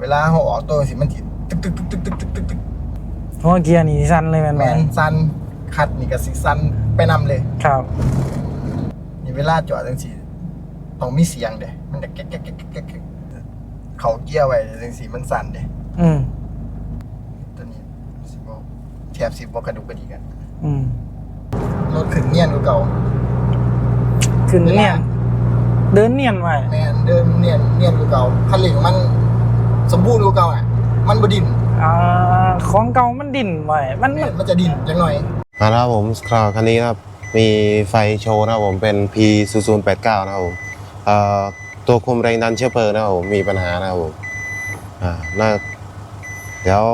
เวลาเขาออกตัวสิมันสิตึกตึกตึกตึกตึกตึกตึกตึกเพราะว่าเกียร์นี่สั้นเลยแม่นแมบ่นซันคัดนี่ก็สิซันไปนำเลยครับ นี่เวลาจอดจังซี่ต้องมีเสียงเด้มันจะแก๊กแก๊กแก๊กแก๊กแก๊กแก๊กเขาเกียร์ไว้จังซี่มันสั่นเด้อืมตัวนี้สิบ่แถบสิบ่กระดุกกระดิกกันอืมรถขึ้นเนียนกว่าเก่าขึ้นเนียนเดินเนียนไว้แมนเดินเนียนเนียนกว่าเก่าคันเร่งมัน สมบูรณ์กว่าเก่าอะมันบ่ดิ้นอ่าของเก่ามันดิ่นไว้มันแมมันนมันจะดิ้นจังหน่อยมาแล้วครับผมคราวคันนี้นะครับมีไฟโชว์นะครับผมเป็น P 0 0 8 9นะครับผมเอ่อตัวคุมแรงดันเชื้อเพลิงนะครับผมมีปัญหานะครับผมอ่าน่าเดี๋ยว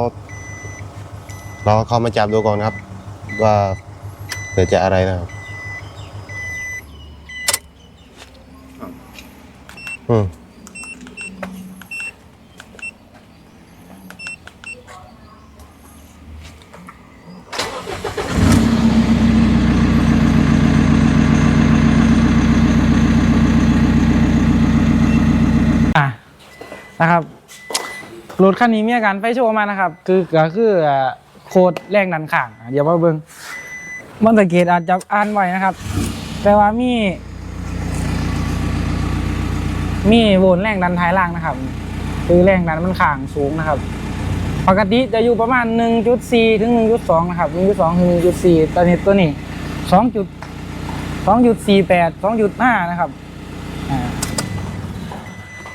เราเข้ามาจับดูก่อนครับ ว่าเกิดจากอะไรนะครับอืม นะครับรถคันนี้มีอาการไฟโชว์มานะครับ คือก็คือโคดแรงดันข้างอะเดี๋ยวมาเบิ่งมันสังเกตอาจจะอ่านไว้นะครับ แต่ว่ามี มีโวลต์แรงดันท้ายล่างนะครับ คือแรงดันมันข้างสูงนะครับ ปกติจะอยู่ประมาณ 1.4 ถึง 1.2 นะครับ 1.2 ถึง 1.4ตอนนี้ตัวนี้ 2. 2.48 2.5 นะครับ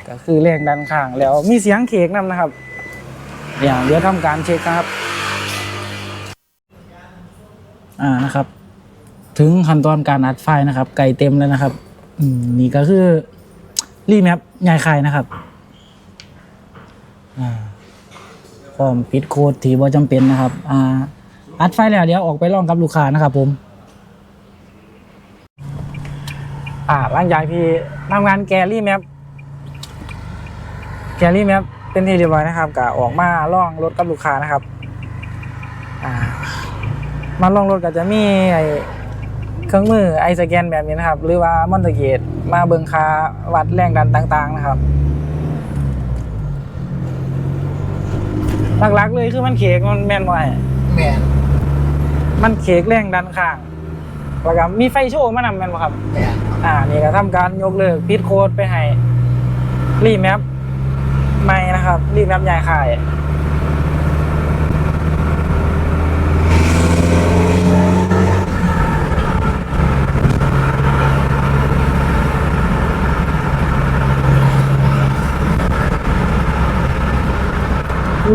ก็คือแรงดันข้างแล้วมีเสียงเคกนำนะครับอย่างเดี๋ยวทำการเช็คครับ อ่านะครับ ถึงขั้นตอนการอัดไฟนะครับ ไก่เต็มแล้วนะครับอืนี่ก็คือรีแมปใหญ่ไข่นะครับอ่าพร้อมปิดโค้ดที่บ่จำเป็นนะครับ อ่า อัดไฟแล้วเดี๋ยวออกไปลองกับลูกค้านะครับผม อ่าหลังจากที่ทำงานแกรี่แมป แกลลี่แมปเป็นที่เรียบร้อยนะครับก็ออกมาล่องรถกับลูกค้านะครับอ่ามาล่องรถก็จะมีไอเครื่องมือไอสแกนแบบนี้นะครับ หรือว่ามอนเตอร์เกตมาเบิงค่าวัดแรงดันต่าง ๆ นะครับหลักๆเลยคือมันเขกมันแมนไว้แมนมันเขกแรงดันข้างแล้วก็มีไฟโชว์มานำแมนบ่ครับแมนครับอ่านี่ก็ทำการยกเลิกพิดโค้ดไปให้รีแมป ใหม่นะครับ รีแมปใหญ่ขาย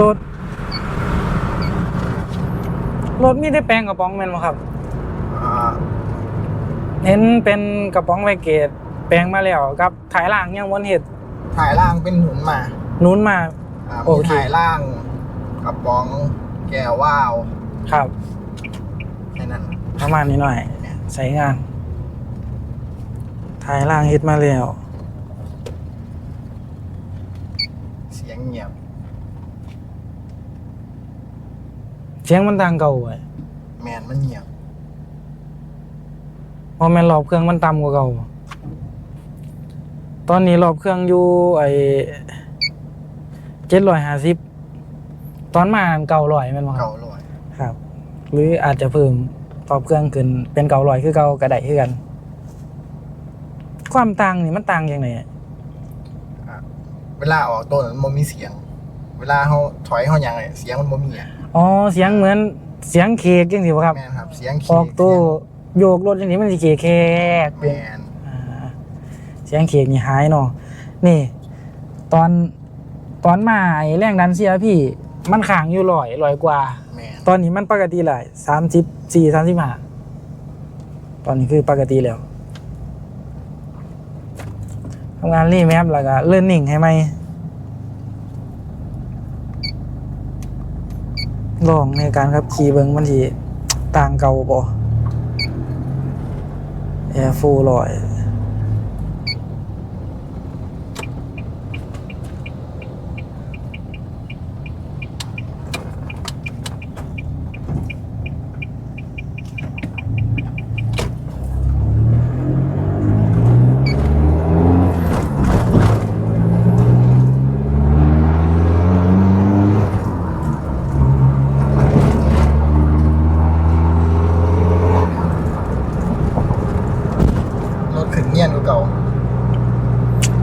รถ รถมีได้แปลงกระป๋องแม่นบ่ครับอ่าเห็นเป็นกระป๋องไวเกตแปลงมาแล้วกับถ่ายล่างยังวนเห็ดถ่ายล่างเป็นหนุนมา นู้นมา อ่าโอมีเค ถ่ายล่างกระป๋องแก้วว่าวครับ แค่นั้น ประมาณนี้หน่อย ใช้งาน ถ่ายล่างเห็ดมาแล้ว เสียงเงียบเสียงมันดังเก่าไว้แมนมันเงียบเพราะแม่นรอบเครื่องมันต่ำกว่าเก่า ตอนนี้รอบเครื่องอยู่ไอ้ เจ็ดร้อยห้าสิบตอนมาเก่าร้อยแม่นบ่ครัเก่าบลอยครับ หรืออาจจะเพิ่มรอบเครื่องขึ้นเป็นเก่าร้อยคือเก่ากระไดคือกัน ความต่างนี่มันต่างยังไงเวลาออกตัวมันบ่มีเสียง เวลาเขาถอยเขาอย่างไรเสียงมันบ่มีอะอ๋อเสียงเหมือนเสียงเคกจังสิบ่ครับแมนครับ เสียงออกตัวโยกรถจังนี้มันสิเคกแคกแมนอ่าเสียงเคกนี่หายเนาะนี่ ตอน ตอนมาไอ้แรงดันเสียพี่ มันข้างอยู่ร้อยร้อยกว่า แมนตอนนี้มันปกติหลายสามสิบสี่สามสิบห้าตอนนี้คือปกติแล้วทำงานรีแมปแล้วก็เลื่อนนิ่งให้ไหมลองในการครับขี่เบิงมันทีต่างเก่าบ่แอร์ฟูลอย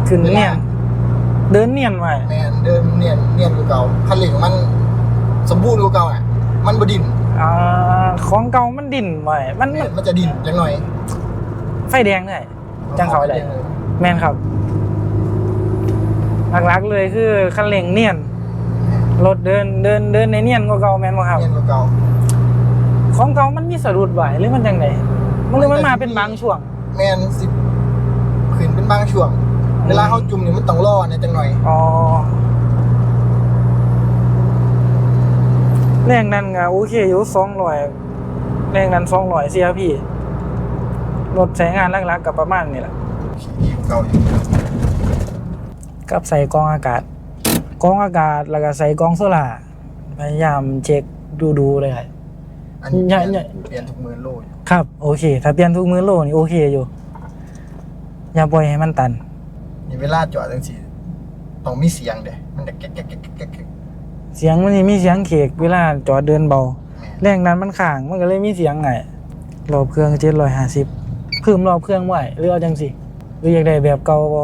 ขึ้นเนียน เดินเนียนไว้แมนเดินเนียนเนียนกว่าเก่าคันเร่งมันสมบูรณ์กว่าเก่าอะ มันบ่ดินอ่าของเก่ามันดิ่นไว้มันแมมันนมันจะดินจังหน่อยไฟแดงเลยจังเขาได้เลย แม่นครับ หลักๆเลยคือคันเร่งเนียน รถเดินเดินเดินในเนียนกว่าเก่าแม่นบ่ครับ เนียนกว่าเก่าของเก่ามันมีสะดุดไหวหรือมันจังไดมันหรือมันมาเป็นบางช่วง แมนสิขึ้นเป็น บางช่วง เวลาเขาจุ่มนี่มันต้องรอเนี่ยจังหน่อย อ๋อแรงนั้นก็โอเคอยู่สองร้อยแรงนั้นสองร้อยเสียพี่รถใช้งานหลักๆกับประมาณนี้แหละดีกว่าเก่าอยู่กับใส่กรองอากาศกรองอากาศแล้วก็ใส่กรองโซล่าร์พยายามเช็คดูๆเลยครับอันนี้ใหญ่เปลี่ยนใหญ่เปลี่ยนทุกมือโลอยู่ครับ โอเค ถ้าเปลี่ยนทุกมือโลนี่โอเคอยู่ อย่าปล่อยให้มันตันนี่เวลาจอดจังซี่ต้องมีเสียงเด้มันจะแก๊กแก๊กแก๊กแก๊กแก๊กเสียงมันนี่มีเสียงเคกเวลาจอดเดินเบาแม่นแรงนั้นมันข้างมันก็เลยมีเสียงไงรอบเครื่องเจ็ดร้อยห้าสิบเพิ่มรอบเครื่องไหวหรือเอาจังสิหรืออยากได้แบบเก่าบ่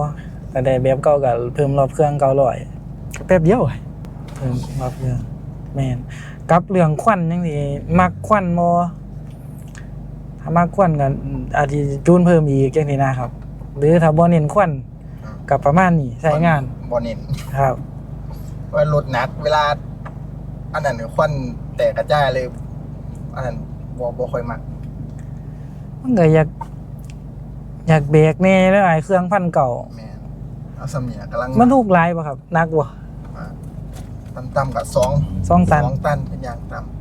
แต่ได้แบบเก่าก็เพิ่มรอบเครื่องเก่าร้อยแป๊บเดียวอะเพิ่มรอบเครื่องแมนกับเรื่องควันจังสิมักควันบ่ถ้ามักควันก็อาจจะจูนเพิ่มอีกจังซี่นะครับ หรือถ้าบ่เน้นควันกับประมาณนี้ใช้งานบ่เน้นครับว่ารถหนัก เวลา อันนั้นเนี่ยควันแตกกระจายเลย อันนั้นบ่บ่ค่อยมักมันก็อยาก อยากเบรกแน่แล้วไอ้เครื่องพันเก่าแม่นเอาสำเนียกำลังมันถูกหลายป่ะครับหนักบ่ต่ำต่ำๆกับสองสองตันสองตันเป็นอย่างต่อื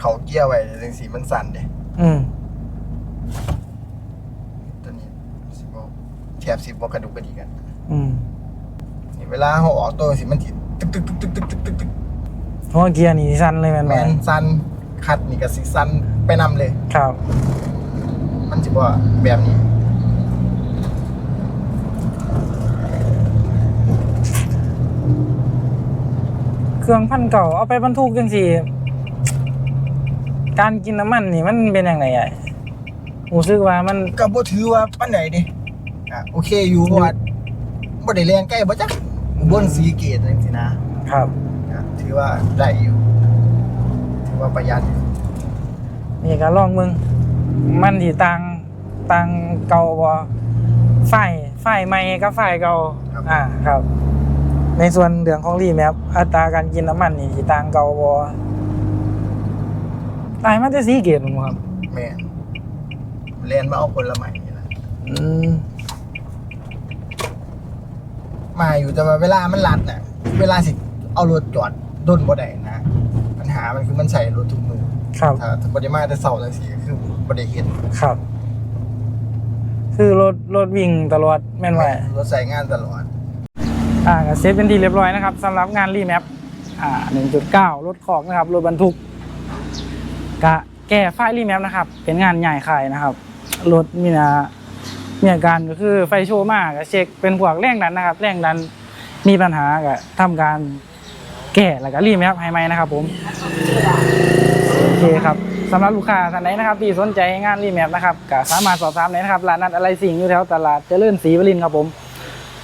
เขาเกี้ยวไว้จังสีมันสั่นเด้อืมตัวนี้สิบ่แถบสิบ่กระดุกกระดิกกันอืมนี่เวลาเขาออกตัวสิมันสิตึกตึกตึกตึกตึกตึกตึกตึกเพราะว่าเกียร์นี่สั้นเลยแม่นแมบ่นสั่นคัดนี่ก็สิสั่นไปนำเลย ครับ มันสิบ่แบบนี้ เครื่องพันเก่าเอาไปบรรทุกจังซี่ การกินน้ำมันนี่มันเป็นยังไงอะรู้สึกว่ามันก็บ่ถือว่าปานใดเด้อะโอเคอยู่เพราะว่าบ่ได้แรงใกล้บ่จักบนสีเกตจังซี่นะครับ อะถือว่าได้อยู่ถือว่าประหยัดอยู่นี่ก็ลองมึง มันที่ต่างต่างเก่าบ่ไฟไฟใหม่กับไฟเก่าอ่าครับ ในส่วนเรื่องของรีแมปอัตราการกินน้ำมันนี่ที่ต่างเก่าบ่ ตายมันจะสีเกตมั้งครับแม่นเรียนมาเอาคนละใหม่นี่ล่ะอืมมาอยู่แต่ว่าเวลามันลัดน่ะ เวลาสิเอารถจอดด้นบ่ได้นะปัญหามันคือมันใส่รถทุกมือครับถ้าถ้าบ่ได้มาแต่เสาร์จังซี่ก็คือบ่ได้เห็นครับ คือรถรถวิ่งตลอดแม่นไหวรถใส่งานตลอด อ่าก็เซฟเป็นที่เรียบร้อยนะครับสำหรับงานรีแมปอ่า1.9รถขอกนะครับรถบรรทุก กะแก้ไฟรีแมปนะครับ เป็นงานใหญ่ขายนะครับ รถมีนะมีอาการก็คือไฟโชว์มากก็เช็คเป็นพวกแรงดันนะครับ แรงดันมีปัญหาก็ทำการแก้แล้วก็รีแมปให้ใหมนะครับ ผมโอเคครับสำหรับลูกค้าท่านไหนนะครับที่สนใจงานรีแมปนะครับก็สามารถสอบถามได้นะครับร้านนัดอะไรสิ่งอยู่แถวตลาดเจริญศรีวรินทร์ครับผม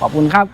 ขอบคุณครับ